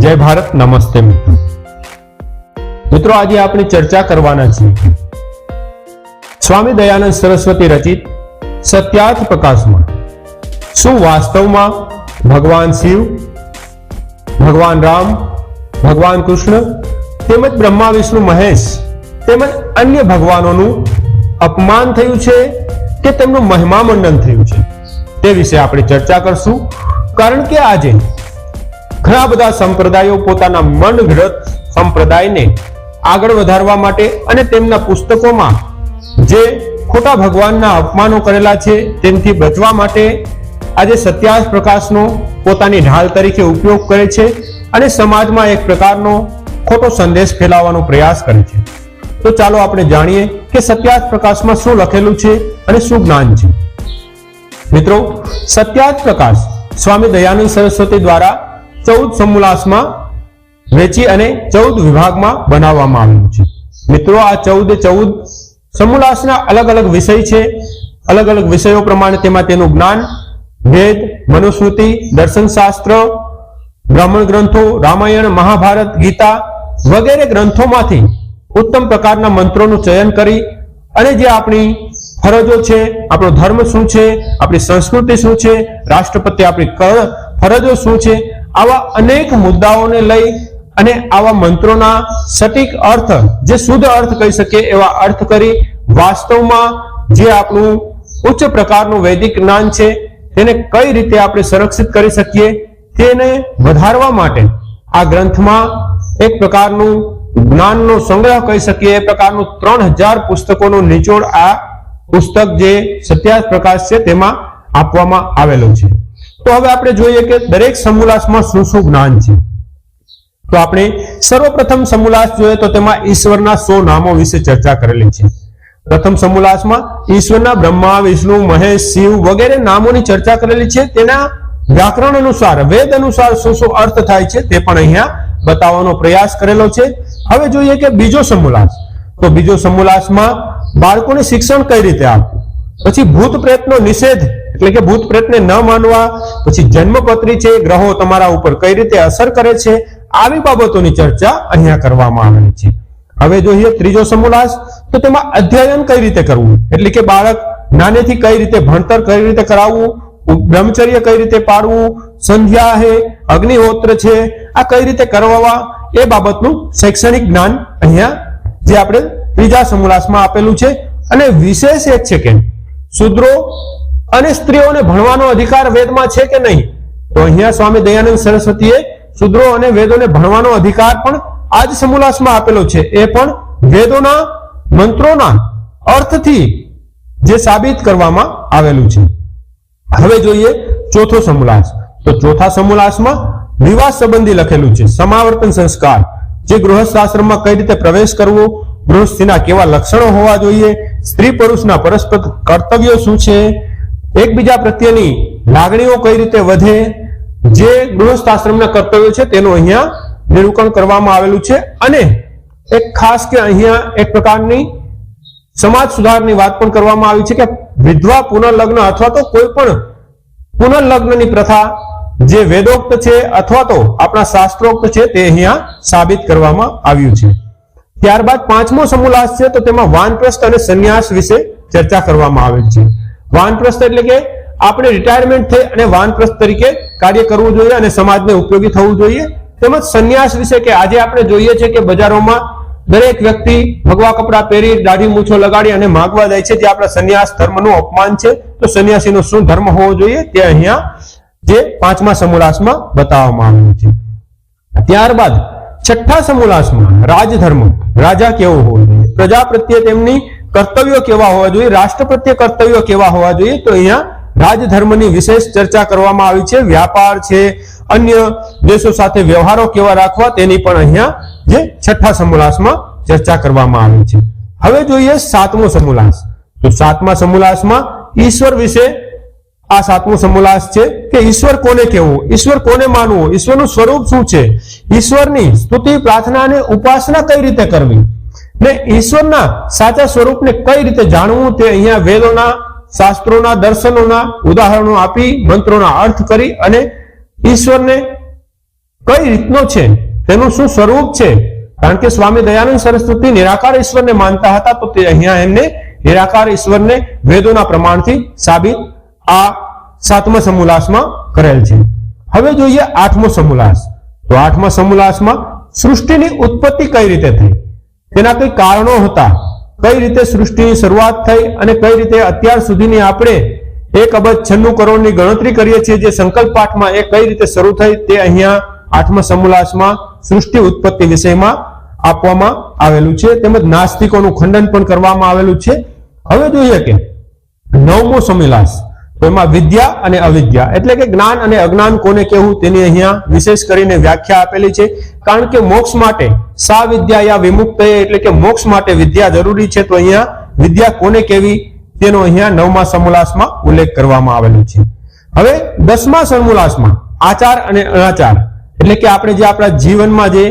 જય ભારત, નમસ્તે મિત્રો. મિત્રો, આજે આપણે ચર્ચા કરવાના છીએ. સ્વામી દયાનંદ સરસ્વતી રચિત સત્યાર્થ પ્રકાશમાં. શું વાસ્તવમાં ભગવાન શિવ, ભગવાન રામ, ભગવાન કૃષ્ણ, તેમજ બ્રહ્મા, વિષ્ણુ, મહેશ, તેમજ અન્ય ભગવાનોનું અપમાન થયું છે કે તેમનું મહિમામંડન થયું છે? તે વિશે આપણે ચર્ચા કરશું. કારણ કે આજે ઘણા બધા સંપ્રદાયો પોતાના મન વિરત સંપ્રદાયને આગળ વધારવા માટે અને તેમના પુસ્તકોમાં જે ખોટા ભગવાનના અપમાનો કરેલા છે, તેમથી બચવા માટે આજે સત્યાસ પ્રકાશનો પોતાની ઢાલ તરીકે ઉપયોગ કરે છે અને સમાજમાં એક પ્રકારનો ખોટો સંદેશ ફેલાવવાનો પ્રયાસ કરે છે. તો ચાલો આપણે જાણીએ કે સત્યાસ પ્રકાશમાં શું લખેલું છે અને શું જ્ઞાન છે. મિત્રો સત્યાજ પ્રકાશ સ્વામી દયાનંદ સરસ્વતી દ્વારા ચૌદ સમુલાસમાં વેચી અને ચૌદ વિભાગમાં બનાવવામાં આવ્યું છે. મિત્રો, આ ચૌદ ચૌદ સમુલાસના અલગ અલગ વિષય છે. અલગ અલગ વિષયો પ્રમાણે તેમાં તેનું જ્ઞાન, વેદ, મનુસ્મૃતિ, દર્શનશાસ્ત્ર, બ્રાહ્મણ ગ્રંથો, રામાયણ, મહાભારત, ગીતા વગેરે ગ્રંથોમાંથી ઉત્તમ પ્રકારના મંત્રોનું ચયન કરી અને જે આપણી ફરજો છે, આપણો ધર્મ શું છે, આપણી સંસ્કૃતિ શું છે, રાષ્ટ્રપતિ આપણી ક- ફરજો શું છે આવા અનેક મુદ્દાઓને લઈ અને આવા મંત્રોના સટીક અર્થ, જે શુદ્ધ અર્થ કહી શકીએ એવા અર્થ કરી વાસ્તવમાં જે આપણું ઉચ્ચ પ્રકારનું વૈદિક જ્ઞાન છે, તેને કઈ રીતે આપણે સંરક્ષિત કરી શકીએ તેને વધારવા માટે આ ગ્રંથમાં એક પ્રકારનું જ્ઞાનનો સંગ્રહ કહી શકીએ, એ પ્રકારનું ત્રણ હજાર પુસ્તકોનું નિચોડ આ પુસ્તક જે સત્યાસ પ્રકાશ છે, તેમાં આપવામાં આવેલું છે. તો હવે આપણે જોઈએ કે દરેક સમુલાસમાં શું શું જ્ઞાન છે. તો આપણે સર્વપ્રથમ સમુલાસ જોઈએ તો તેમાં ઈશ્વરના સો નામો વિશે ચર્ચા કરેલી છે. પ્રથમ સમુલાસમાં ઈશ્વરના બ્રહ્મા, વિષ્ણુ, મહેશ, શિવ વગેરે નામોની ચર્ચા કરેલી છે. તેના વ્યાકરણ અનુસાર, વેદ અનુસાર શું શું અર્થ થાય છે તે પણ અહીંયા બતાવવાનો પ્રયાસ કરેલો છે. હવે જોઈએ કે બીજો સમુલાસ. તો બીજો સમુલાસમાં બાળકોને શિક્ષણ કઈ રીતે આપવું? પછી ભૂત પ્રેતનો નિષેધ એટલે કે ભૂત પ્રેતને ન માનવા, પછી જન્મપત્રી છે, ગ્રહો તમારા ઉપર કઈ રીતે અસર કરે છે, આવી બાબતોની ચર્ચા અહીંયા કરવામાં આવેલી છે. હવે જોઈએ ત્રીજો સમુલાસ તો તેમાં અધ્યયન કઈ રીતે કરવું? એટલે કે બાળક નાનેથી કઈ રીતે ભણતર કઈ રીતે કરાવવું? બ્રહ્મચર્ય કઈ રીતે પાડવું? સંધ્યા છે અગ્નિહોત્ર છે, આ કઈ રીતે કરવા એ બાબતનું શૈક્ષણિક જ્ઞાન અહીંયા જે આપણે ત્રીજા સમુલાસમાં આપેલું છે. અને વિશેષ એક છે કે શૂદ્રો અને સ્ત્રીઓને ભણવાનો અધિકાર વેદમાં છે કે નહીં? તો અહીંયા સ્વામી દયાનંદ સરસ્વતીએ શુદ્રો અને વેદોને ભણવાનો અધિકાર પણ આ જ સમુલાસમાં આપેલો છે. એ પણ વેદોના મંત્રોના અર્થથી જે સાબિત કરવામાં આવેલું છે. હવે જોઈએ ચોથો સમુલાસ. તો ચોથા સમુલાસમાં વિવાહ સંબંધી લખેલું છે. સમાવર્તન સંસ્કાર. જે ગૃહસ્થાશ્રમમાં કઈ રીતે પ્રવેશ કરવો, ગૃહસ્થિના કેવા લક્ષણો હોવા જોઈએ, સ્ત્રી પુરુષના પરસ્પર કર્તવ્યો શું છે એકબીજા પ્રત્યેની લાગણીઓ કઈ રીતે વધે, જે ગૃહસ્થ આશ્રમના કર્તવ્યો છે તેનું અહીંયા નિરૂપણ કરવામાં આવેલું છે. અને એક ખાસ કે અહીંયા એક પ્રકારની સમાજ સુધારની વાત પણ કરવામાં આવી છે કે વિધવા પુનર્લગ્ન અથવા તો કોઈ પણ પુનર્લગ્નની પ્રથા જે વેદોક્ત છે અથવા તો આપણા શાસ્ત્રોક્ત છે તે અહીંયા સાબિત કરવામાં આવ્યું છે. ત્યારબાદ પાંચમો સમુલાસ છે તો તેમાં વાનપ્રસ્થ અને સંન્યાસ વિશે ચર્ચા કરવામાં આવેલ છે. વાનપ્રસ્થ એટલે કે આપણે રિટાયરમેન્ટ થઈ અને વાનપ્રસ્થ તરીકે કાર્ય કરવું જોઈએ અને સમાજને ઉપયોગી થવું જોઈએ. તેમજ સંન્યાસ વિશે કે આજે આપણે જોઈએ છે કે બજારોમાં દરેક વ્યક્તિ ભગવા કપડા પહેરી, દાઢી મૂછો લગાડી અને માગવા જાય છે. જે આપણા સંન્યાસ ધર્મનું અપમાન છે, તો સંન્યાસીનો શું ધર્મ હોવો જોઈએ તે અહીંયા જે પાંચમા સમુલાસમાં બતાવવામાં આવ્યું છે. ત્યારબાદ છઠ્ઠા સમુલાસમાં રાજધર્મ, રાજા કેવો હોવો જોઈએ? પ્રજા પ્રત્યે તેમની કર્તવ્યો કેવા હોવા જોઈએ રાષ્ટ્ર પ્રત્યે કર્તવ્યો કેવા હોવા જોઈએ, તો અહીંયા રાજધર્મની વિશેષ ચર્ચા કરવામાં આવી છે, વ્યાપાર છે, અન્ય દેશો સાથે વ્યવહારો કેવા રાખવા, તેની પણ અહીંયા જે છઠ્ઠા સમુલાસમાં ચર્ચા કરવામાં આવી છે. હવે જોઈએ સાતમો સમુલાસ. તો સાતમા સમુલાસમાં ઈશ્વર વિશે આ સાતમો સમુલાસ છે કે ઈશ્વર કોને કહેવું? ઈશ્વર કોને માનવું? ઈશ્વરનું સ્વરૂપ શું છે? ઈશ્વરની સ્તુતિ પ્રાર્થના અને ઉપાસના કઈ રીતે કરવી? ને ઈશ્વરના સાચા સ્વરૂપને કઈ રીતે જાણવું તે અહીંયા વેદોના, શાસ્ત્રોના, દર્શનોના ઉદાહરણો આપી, મંત્રોના અર્થ કરી અને ઈશ્વરને કઈ રીતનો છે, તેનું શું સ્વરૂપ છે? કારણ કે સ્વામી દયાનંદ સરસ્વતી નિરાકાર ઈશ્વરને માનતા હતા, તો તે અહીંયા એમને નિરાકાર ઈશ્વરને વેદોના પ્રમાણથી સાબિત આ સાતમા સમુલાસમાં કરેલ છે. હવે જોઈએ આઠમો સમુલાસ. તો આઠમા સમુલાસમાં સૃષ્ટિની ઉત્પત્તિ કઈ રીતે થઈ? તેના કઈ કારણો હતા? કઈ રીતે સૃષ્ટિની શરૂઆત થઈ અને કઈ રીતે અત્યાર સુધીની આપણે એક અબજ છન્નું કરોડની ગણતરી કરીએ છીએ જે સંકલ્પ પાઠમાં એ કઈ રીતે શરૂ થઈ તે અહીંયા આઠમા સમુલાસમાં સૃષ્ટિ ઉત્પત્તિ વિષયમાં આપવામાં આવેલું છે. તેમજ નાસ્તિકોનું ખંડન પણ કરવામાં આવેલું છે. હવે જોઈએ કે નવમો સમુલાસ એમાં વિદ્યા અને અવિદ્યા. એટલે કે જ્ઞાન અને અજ્ઞાન કોને કહેવું તેની અહીંયા વિશેષ કરીને વ્યાખ્યા આપેલી છે. કારણ કે મોક્ષ માટે સા વિદ્યા યા વિમુક્ત એટલે કે મોક્ષ માટે વિદ્યા જરૂરી છે, તો અહીંયા વિદ્યા કોને કેવી તેનો અહીંયા નવમા સમુલાસમાં ઉલ્લેખ કરવામાં આવેલો છે. હવે દસમા સમુલાસમાં આચાર અને અનાચાર. એટલે કે આપણે જે આપણા જીવનમાં જે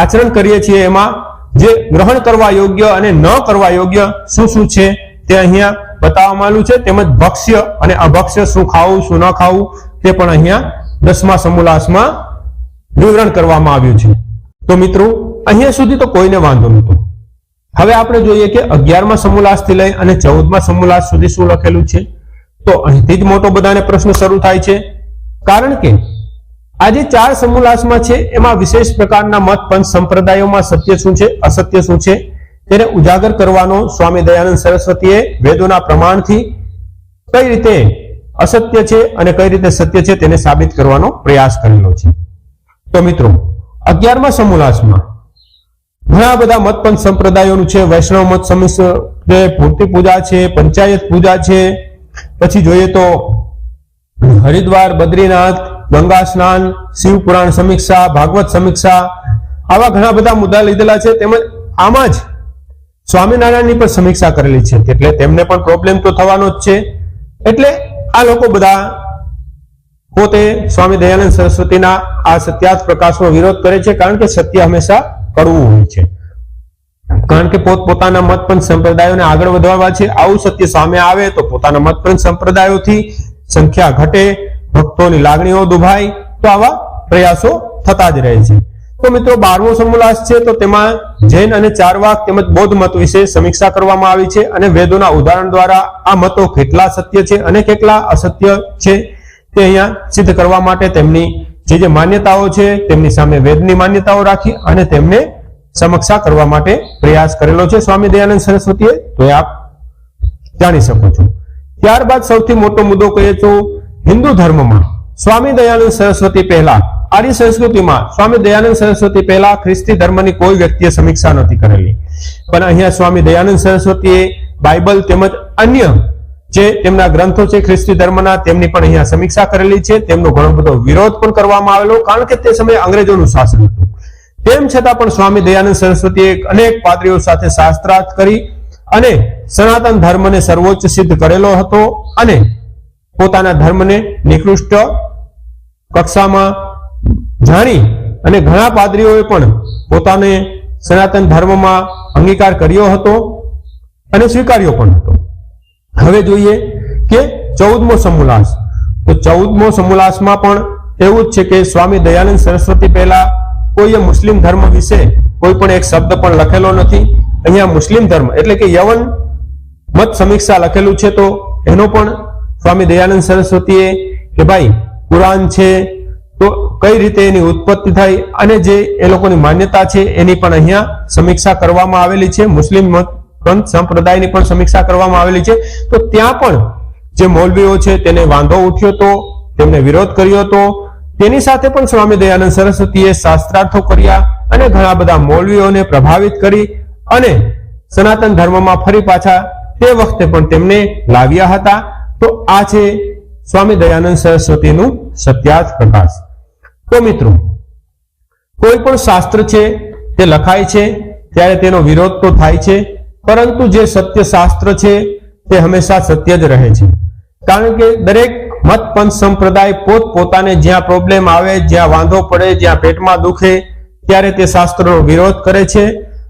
આચરણ કરીએ છીએ એમાં જે ગ્રહણ કરવા યોગ્ય અને ન કરવા યોગ્ય શું શું છે તે અહીંયા બતાવવામાં આવ્યું છે. તેમજ ભક્ષ્ય અને અભક્ષ્ય શું ખાવું, શું ન ખાવું, તે પણ અહીંયા દસમા સમુલાસમાં વિવરણ કરવામાં આવ્યું છે. તો મિત્રો, અહીંયા સુધી તો કોઈને વાંધો નહોતો. હવે આપણે જોઈએ કે અગિયારમા સમુલાસથી લઈ અને ચૌદમા સમુલાસ સુધી શું લખેલું છે? તો અહીંથી જ મોટો બધાને પ્રશ્ન શરૂ થાય છે. કારણ કે આ જે ચાર સમુલાસમાં છે, એમાં વિશેષ પ્રકારના મત પંચ સંપ્રદાયોમાં સત્ય શું છે, અસત્ય શું છે? તેને ઉજાગર કરવાનો સ્વામી દયાનંદ સરસ્વતીએ વેદોના પ્રમાણથી કઈ રીતે અસત્ય છે અને કઈ રીતે સત્ય છે તેને સાબિત કરવાનો પ્રયાસ કરેલો છે. તો મિત્રો, અગિયારમા સમુલાસમાં ઘણા બધા મતપંથ સંપ્રદાયોનું છે. વૈષ્ણવ મત સમિશ્ર પૂર્તિ પૂજા છે, પંચાયત પૂજા છે. પછી જોઈએ તો હરિદ્વાર, બદ્રીનાથ, ગંગા સ્નાન, શિવ પુરાણ સમીક્ષા, ભાગવત સમીક્ષા આવા ઘણા બધા મુદ્દા લીધેલા છે. તેમજ આમાં જ સ્વામિનારાયણની પણ સમીક્ષા કરેલી છે. એટલે તેમને પણ પ્રોબ્લેમ તો થવાનો જ છે. એટલે આ લોકો બધા પોતે સ્વામી દયાનંદ સરસ્વતીના આ સત્યાર્થ પ્રકાશનો વિરોધ કરે છે, કારણ કે સત્ય હંમેશા કડવું હોય છે. કારણ કે પોત પોતાના મત પણ સંપ્રદાયોને આગળ વધારવા છે. આવું સત્ય સામે આવે તો પોતાના મત પણ સંપ્રદાયોથી સંખ્યા ઘટે, ભક્તોની લાગણીઓ દુભાય, તો આવા પ્રયાસો થતા જ રહે છે. તો મિત્રો બારમો સમુલાસ છે, તો તેમાં જૈન અને ચારવાક તેમજ બૌદ્ધ મત વિશે સમીક્ષા કરવામાં આવી છે અને વેદોના ઉદાહરણ દ્વારા આ મતો કેટલા સત્ય છે અને કેટલા અસત્ય છે તે અહીંયા સિદ્ધ કરવા માટે તેમની જે જે માન્યતાઓ છે, તેમની સામે વેદની માન્યતાઓ રાખી અને તેમને સમીક્ષા કરવા માટે પ્રયાસ કરેલો છે. સ્વામી દયાનંદ સરસ્વતીએ, તો આપ જાણી શકો છો. ત્યારબાદ સૌથી મોટો મુદ્દો કહીએ તો હિન્દુ ધર્મમાં સ્વામી દયાનંદ સરસ્વતી પહેલા આર્ય સંસ્કૃતિમાં સ્વામી દયાનંદ સરસ્વતી પહેલા ખ્રિસ્તી ધર્મની કોઈ વ્યક્તિએ સમીક્ષા નથી કરેલી. પણ અહીંયા સ્વામી દયાનંદ સરસ્વતીએ બાઇબલ તેમજ અન્ય જે તેમના ગ્રંથો છે ખ્રિસ્તી ધર્મના, તેમની પણ અહીંયા સમીક્ષા કરેલી છે. તેમનો ઘણો બધો વિરોધ પણ કરવામાં આવેલો, કારણ કે તે સમયે અંગ્રેજોનું શાસન હતું. તેમ છતાં પણ સ્વામી દયાનંદ સરસ્વતીએ અનેક પાદરીઓ સાથે શાસ્ત્રાર્થ કરી અને સનાતન ધર્મને સર્વોચ્ચ સિદ્ધ કરેલો હતો અને પોતાના ધર્મને નિકૃષ્ટ કક્ષામાં જાણી અને ઘણા પાદરીઓએ પણ પોતાને સનાતન ધર્મમાં અંગીકાર કર્યો હતો અને સ્વીકાર્યો પણ હતો. હવે જોઈએ કે ચૌદમો સમુલાસ. તો ચૌદમો સમુલાસમાં પણ એવું જ છે કે સ્વામી દયાનંદ સરસ્વતી પહેલા કોઈએ મુસ્લિમ ધર્મ વિશે કોઈ પણ એક શબ્દ પણ લખેલો નથી. અહીંયા મુસ્લિમ ધર્મ એટલે કે યવન મત સમીક્ષા લખેલું છે તો એનો પણ સ્વામી દયાનંદ સરસ્વતીએ કે ભાઈ કુરાન છે તો કઈ રીતે એની ઉત્પત્તિ થઈ અને જે એ લોકોની માન્યતા છે એની પણ અહીંયા સમીક્ષા કરવામાં આવેલી છે. મુસ્લિમ પંથ સંપ્રદાયની પણ સમીક્ષા કરવામાં આવેલી છે. તો ત્યાં પણ જે મૌલવીઓ છે તેને વાંધો ઉઠ્યો હતો, તેમને વિરોધ કર્યો હતો. તેની સાથે પણ સ્વામી દયાનંદ સરસ્વતીએ શાસ્ત્રાર્થો કર્યા અને ઘણા બધા મૌલવીઓને પ્રભાવિત કરી અને સનાતન ધર્મમાં ફરી પાછા તે વખતે પણ તેમને લાવ્યા હતા. તો આ છે સ્વામી દયાનંદ સરસ્વતીનું સત્યાર્થ પ્રકાશ. તો મિત્રો, કોઈ પણ શાસ્ત્ર છે, તે લખાય છે, ત્યારે તેનો વિરોધ તો થાય છે, પરંતુ જે સત્ય શાસ્ત્ર છે, તે હંમેશા સત્ય જ રહે છે. કારણ કે દરેક મત પંથ સંપ્રદાય પોત પોતાને જ્યાં પ્રોબ્લેમ આવે, જ્યાં વાંધો પડે, જ્યાં પેટમાં દુખે, ત્યારે તે શાસ્ત્રનો વિરોધ કરે છે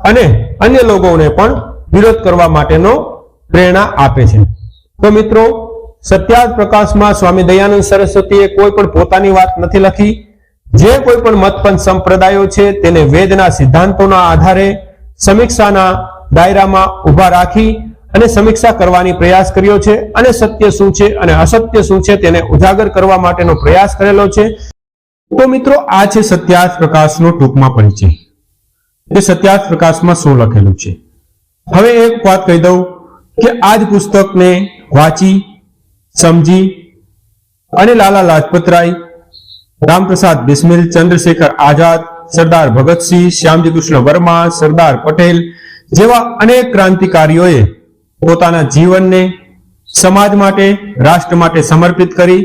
અને અન્ય લોકોને પણ વિરોધ કરવા માટેનો પ્રેરણા આપે છે. તો મિત્રો, સત્યાર્થ પ્રકાશમાં સ્વામી દયાનંદ સરસ્વતીએ કોઈ પણ પોતાની વાત નથી લખી જે કોઈ પણ મતપંથ સંપ્રદાયો છે, તેને વેદના સિદ્ધાંતોના આધારે સમીક્ષાના દાયરામાં ઊભા રાખી અને સમીક્ષા કરવાની પ્રયાસ કર્યો છે અને સત્ય શું છે અને અસત્ય શું છે તેને ઉજાગર કરવા માટેનો પ્રયાસ કરેલો છે. તો મિત્રો, આ છે સત્યાર્થ પ્રકાશનો ટૂંકમાં પરિચય. એ સત્યાર્થ પ્રકાશમાં શું લખેલું છે? હવે એક વાત કહી દઉં કે આ જ પુસ્તકને વાંચી, સમજી અને લાલા લાજપતરાય રામપ્રસાદ બિસ્મિલ, ચંદ્રશેખર આઝાદ, સરદાર ભગતસિંહ, શ્યામજી કૃષ્ણ વર્મા, સરદાર પટેલ જેવા અનેક ક્રાંતિકારીઓએ પોતાના જીવનને સમાજ માટે, રાષ્ટ્ર માટે સમર્પિત કરી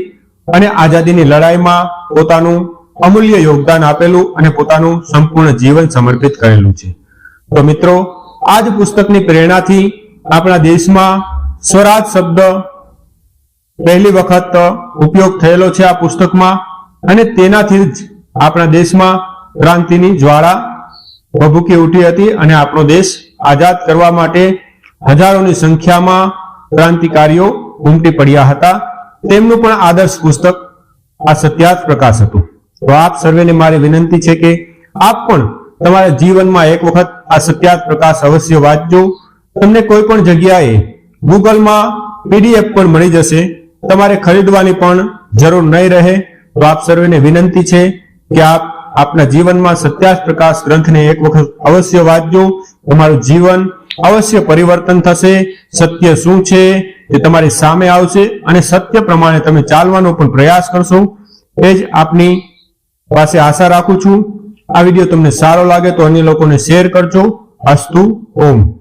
અને આઝાદીની લડાઈમાં પોતાનું અમૂલ્ય યોગદાન આપેલું અને પોતાનું સંપૂર્ણ જીવન સમર્પિત કરેલું છે. તો મિત્રો, આ જ પુસ્તકની પ્રેરણાથી આપણા દેશમાં સ્વરાજ શબ્દ પહેલી વખત ઉપયોગ થયેલો છે આ પુસ્તકમાં. અને તેનાથી જ આપણા દેશમાં ક્રાંતિની જ્વાળા ભભૂકી ઉઠી હતી અને આપણો દેશ આઝાદ કરવા માટે હજારોની સંખ્યામાં ક્રાંતિકારીઓ ઉમટી પડ્યા હતા. તેમનું પણ આદર્શ પુસ્તક આ સત્યાર્થ પ્રકાશ હતું. તો આપ સર્વેને મારી વિનંતી છે કે આપ પણ તમારા જીવનમાં એક વખત આ સત્યાર્થ પ્રકાશ અવશ્ય વાંચજો. તમને કોઈ પણ જગ્યાએ ગૂગલમાં પીડીએફ પણ મળી જશે. તમારે ખરીદવાની પણ જરૂર નહીં રહે. તો આપ સર્વેને વિનંતી છે કે આપ આપના જીવનમાં સત્યાસ પ્રકાશ ગ્રંથને એક વખત અવશ્ય વાંચજો. તમારું જીવન અવશ્ય પરિવર્તન થશે. સત્ય શું છે તે તમારી સામે આવશે અને સત્ય પ્રમાણે તમે ચાલવાનો પણ પ્રયાસ કરશો. એ જ આપની પાસે આશા રાખું છું. આ વીડિયો તમને સારો લાગે તો અન્ય લોકોને શેર કરજો. અસ્તુ, ઓમ.